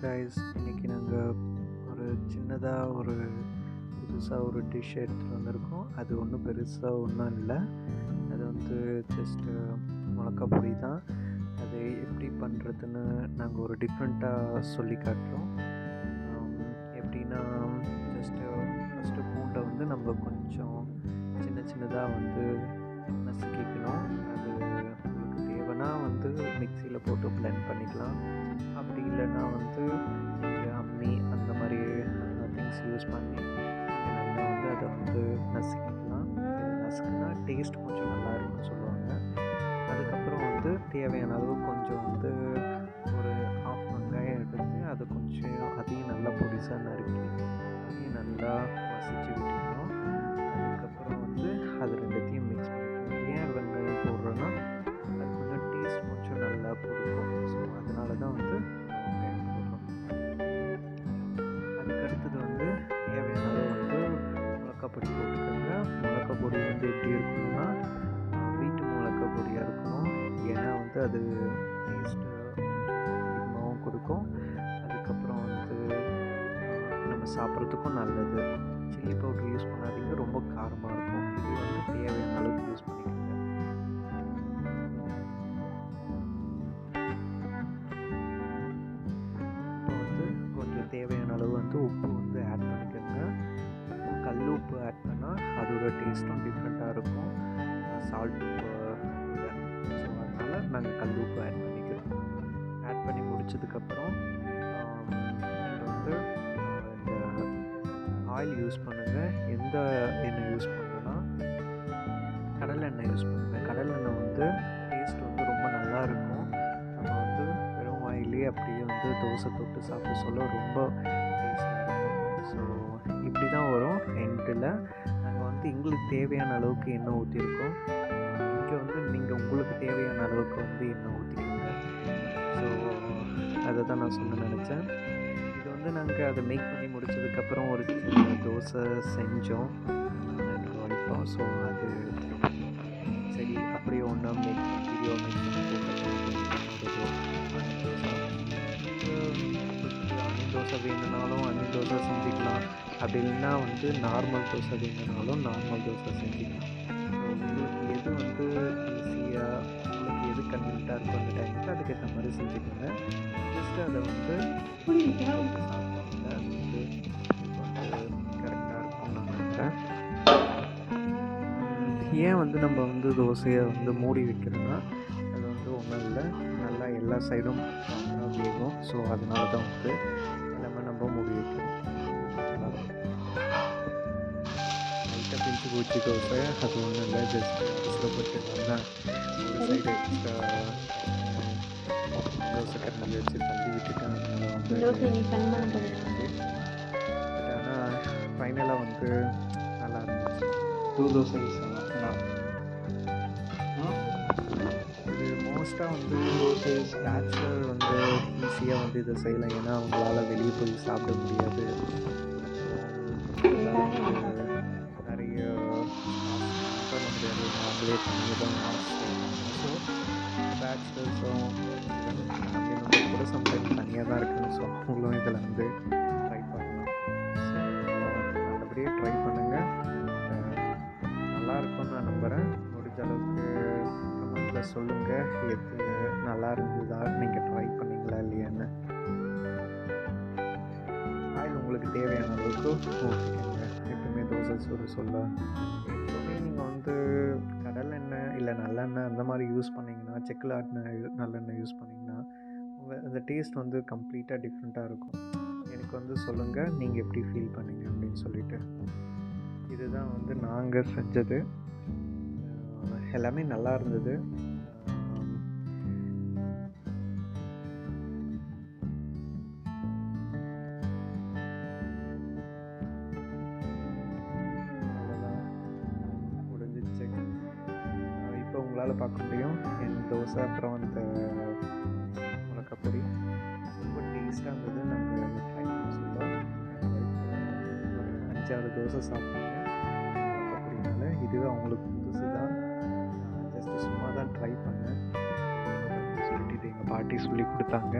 Guys இன்றைக்கி நாங்கள் ஒரு சின்னதாக ஒரு புதுசாக ஒரு டிஷ் எடுத்துகிட்டு வந்திருக்கோம். அது ஒன்றும் பெருசாக ஒன்றும் இல்லை. அது வந்து ஜஸ்ட்டு மிளகா பொடி தான். அது எப்படி பண்ணுறதுன்னு நாங்கள் ஒரு டிஃப்ரெண்ட்டாக சொல்லி காட்டுறோம். எப்படின்னா ஜஸ்ட்டு ஃபஸ்ட்டு பூண்டை வந்து நம்ம கொஞ்சம் சின்ன சின்னதாக வந்து நசுக்கிக்கணும். அது உங்களுக்கு தேவைன்னா வந்து மிக்சியில் போட்டு blend பண்ணிக்கலாம். நான் வந்து அம்மி அந்த மாதிரி திங்ஸ் யூஸ் பண்ணி நல்லா வந்து அதை வந்து நசுக்கிக்கலாம். நசுக்குனா டேஸ்ட் கொஞ்சம் நல்லா இருக்குன்னு சொல்லுவாங்க. அதுக்கப்புறம் வந்து தேவையான அளவு கொஞ்சம் வந்து ஒரு ஆஃப் வெங்காயம் எடுத்து அதை கொஞ்சம் அதையும் நல்லா பொடிசாக நறுக்கி அதையும் நல்லா மசிச்சு விட்டுக்கணும் வந்துட்டு அது டேஸ்ட்டு அதிகமாகவும் கொடுக்கும். அதுக்கப்புறம் வந்து நம்ம சாப்பிட்றதுக்கும் நல்லது. சில்லி பவுடர் யூஸ் பண்ணாதீங்க. ரொம்ப காரமாக இருக்கும். இது வந்து தேவையான அளவுக்கு யூஸ் பண்ணிக்கோங்க. வந்து கொஞ்சம் தேவையான அளவு வந்து உப்பு வந்து ஆட் பண்ணிக்கோங்க. கல் உப்பு ஆட் பண்ணால் அதோட டேஸ்ட்டும் டிஃப்ரெண்ட்டாக இருக்கும். சால்ட் உப்பு ஸோ அதனால் நாங்கள் கல் உப்பு ஆட் பண்ணிக்கிறோம். ஆட் பண்ணி முடிச்சதுக்கப்புறம் நீங்கள் வந்து இந்த ஆயில் யூஸ் பண்ணுங்கள் எந்த எண்ணெய் யூஸ் பண்ணுன்னா கடலை எண்ணெய் யூஸ் பண்ணுங்கள் கடல் எண்ணெய் வந்து டேஸ்ட் வந்து ரொம்ப நல்லா இருக்கும். நம்ம வந்து வெறும் வாயிலே அப்படியே வந்து தோசை தொட்டு சாப்பிட சொல்ல ரொம்ப டேஸ்ட்டாக இருக்கும். ஸோ இப்படி தான் வரும் எண்டில் நாங்கள் வந்து எங்களுக்கு தேவையான அளவுக்கு எண்ணெய் ஊற்றிருக்கோம் இங்கே வந்து நீங்கள் உங்களுக்கு தேவையான அளவுக்கு வந்து எண்ணெய் ஊற்றிக்கோங்க ஸோ அதை தான் நான் சொல்ல நினச்சேன். இது வந்து நாங்கள் அதை மேக் பண்ணி முடித்ததுக்கப்புறம் ஒரு சின்ன தோசை செஞ்சோம். ஸோ அது சரி அப்படியே ஒன்றா மேக் வீடியோ மேக் பண்ணி தோசை வேணும்னாலும் அஞ்சு தோசை செஞ்சுக்கலாம். அப்படி இல்லைன்னா வந்து நார்மல் தோசை வேணும்னாலும் நார்மல் தோசை செஞ்சுக்கலாம். உங்களுக்கு எது வந்து ஈஸியாக உங்களுக்கு எது கன்வீனியாக இருக்கோ அந்த டைமுக்கு அதுக்கேற்ற மாதிரி செஞ்சுக்கோங்க. ஜஸ்ட் அதை வந்து அது வந்து கரெக்டாக இருக்கும்னு நான் நினைக்கிறேன் ஏன் வந்து நம்ம வந்து தோசையை வந்து மூடி வைக்கிறோன்னா அது வந்து ஒன்றும் இல்லை. நல்லா எல்லா சைடும் வேகும். ஸோ அதனால தான் வந்து லைட்டாக பிஞ்சு பூச்சி அது ஒன்றும் இல்லை ஜஸ்ட் கஷ்டப்பட்டு தான் ஒரு சைடு எக்ஸ்ட்ரா தோசை கரண்டி வச்சு தள்ளி விட்டுட்டேன் அதனால வந்து ஆனால் ஃபைனலாக வந்து நல்லா இருந்துச்சு டூ தோசை இது மோஸ்ட்டாக வந்து பேச்சுலர் வந்து ஈஸியாக வந்து இதை செய்யலாம் ஏன்னா அவங்களால வெளியே போய் சாப்பிட முடியாது பண்ண அவங்களே பண்ணி தான் ஸோ பேச்சுலர்ஸும் ஃபேமிலி கூட சம்டைம் தனியாக தான் இருக்குது ஸோ அவங்களும் இதில் வந்து ட்ரை பண்ணலாம். ஸோ நல்லபடியாக ட்ரை பண்ணுங்கள் நல்லா நான் நம்புகிறேன் முடிஞ்ச அளவுக்கு கமெண்ட்டில் சொல்லுங்கள் எது நல்லா இருந்ததா? நீங்கள் ட்ரை பண்ணீங்களா இல்லையான்னு. ஆயில் உங்களுக்கு தேவையான அளவுக்கு ஊற்றிக்கோங்க எப்பவுமே தோசை சொல்ல சொல்ல எப்பவுமே கடல் எண்ணெய் கடலெண்ணெய் இல்லை நல்லெண்ணெய் அந்த மாதிரி யூஸ் பண்ணிங்கன்னா செக்கில் ஆட்டின நல்லெண்ணெய் யூஸ் பண்ணிங்கன்னா அந்த டேஸ்ட் வந்து கம்ப்ளீட்டாக டிஃப்ரெண்ட்டாக இருக்கும். எனக்கு வந்து சொல்லுங்கள் நீங்கள் எப்படி ஃபீல் பண்ணீங்க அப்படின்னு சொல்லிட்டு. இதுதான் வந்து நாங்கள் செஞ்சது. எல்லாமே நல்லா இருந்தது. உங்களால் பார்க்க முடியும். என் தோசை அப்புறம் அந்த மிளகாய் ரொம்ப டேஸ்ட்டாக இருந்தது. நாங்கள் ட்ரை பண்ண சொல்லுவோம் அஞ்சாறு தோசை சாப்பிட்டாங்க. அப்படினால இதுவே அவங்களுக்கு புதுசு தான். ஜஸ்ட்டு சும்மா தான் ட்ரை பண்ணேன். சொல்லிட்டு இது எங்கள் பாட்டி சொல்லி கொடுத்தாங்க.